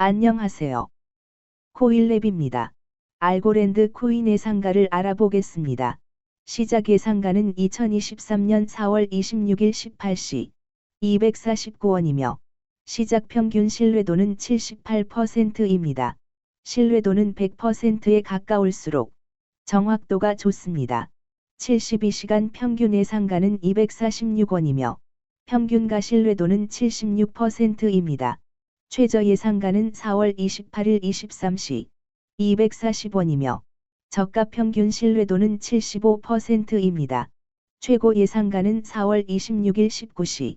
안녕하세요. 코일랩입니다. 알고랜드 코인 예상가를 알아보겠습니다. 시작 예상가는 2023년 4월 26일 18시 249원이며 시작 평균 신뢰도는 78%입니다. 신뢰도는 100%에 가까울수록 정확도가 좋습니다. 72시간 평균 예상가는 246원이며 평균가 신뢰도는 76%입니다. 최저 예상가는 4월 28일 23시 240원이며 저가 평균 신뢰도는 75%입니다. 최고 예상가는 4월 26일 19시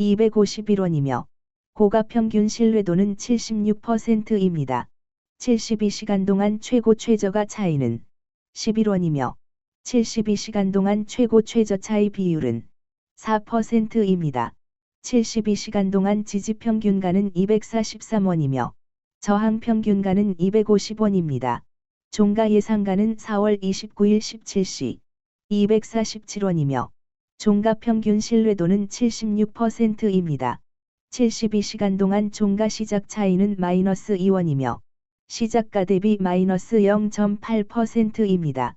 251원이며 고가 평균 신뢰도는 76%입니다. 72시간 동안 최고 최저가 차이는 11원이며 72시간 동안 최고 최저 차이 비율은 4%입니다. 72시간 동안 지지 평균가는 243원이며 저항 평균가는 250원입니다. 종가 예상가는 4월 29일 17시 247원이며 종가 평균 신뢰도는 76%입니다. 72시간 동안 종가 시작 차이는 마이너스 2원이며 시작가 대비 마이너스 0.8%입니다.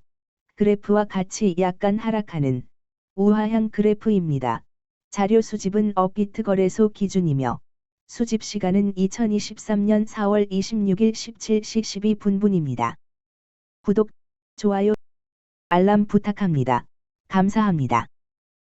그래프와 같이 약간 하락하는 우하향 그래프입니다. 자료 수집은 업비트 거래소 기준이며 수집 시간은 2023년 4월 26일 17시 12분분입니다. 구독, 좋아요, 알람 부탁합니다. 감사합니다.